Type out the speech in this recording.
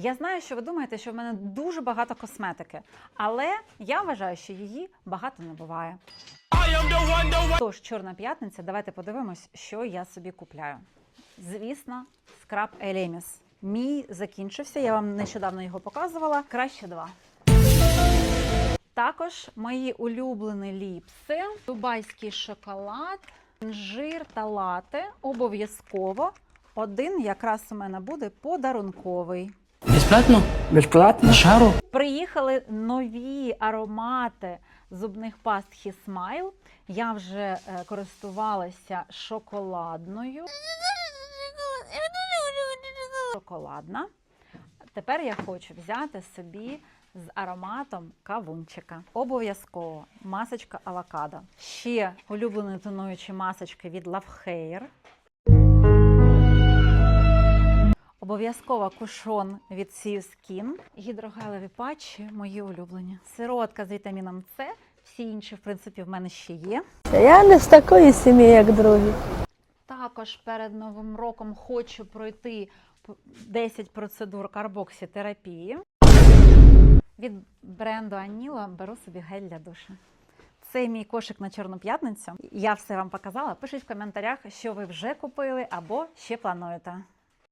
Я знаю, що ви думаєте, що в мене дуже багато косметики, але я вважаю, що її багато не буває. Тож, Чорна п'ятниця, давайте подивимось, що я собі купляю. Звісно, скраб Елеміс. Мій закінчився, я вам нещодавно його показувала. Краще два. Також мої улюблені ліпси, дубайський шоколад, інжир та лати. Обов'язково. Один якраз у мене буде подарунковий. Безплатно? Безплатно? Шару? Приїхали нові аромати зубних паст Хісмайл. Я вже е, користувалася шоколадною. Шоколадна. Тепер я хочу взяти собі з ароматом кавунчика. Обов'язково масочка авокадо. Ще улюблені тонуючі масочки від Love Hair. Обов'язково кушон від Sea Skin. Гідрогелеві патчі мої улюблені. Сироватка з вітаміном С. Всі інші, в принципі, в мене ще є. Я не з такої сім'ї, як другі. Також перед новим роком хочу пройти 10 процедур карбоксітерапії. Від бренду Аніла беру собі гель для душу. Це мій кошик на Чорну п'ятницю. Я все вам показала. Пишіть в коментарях, що ви вже купили або ще плануєте.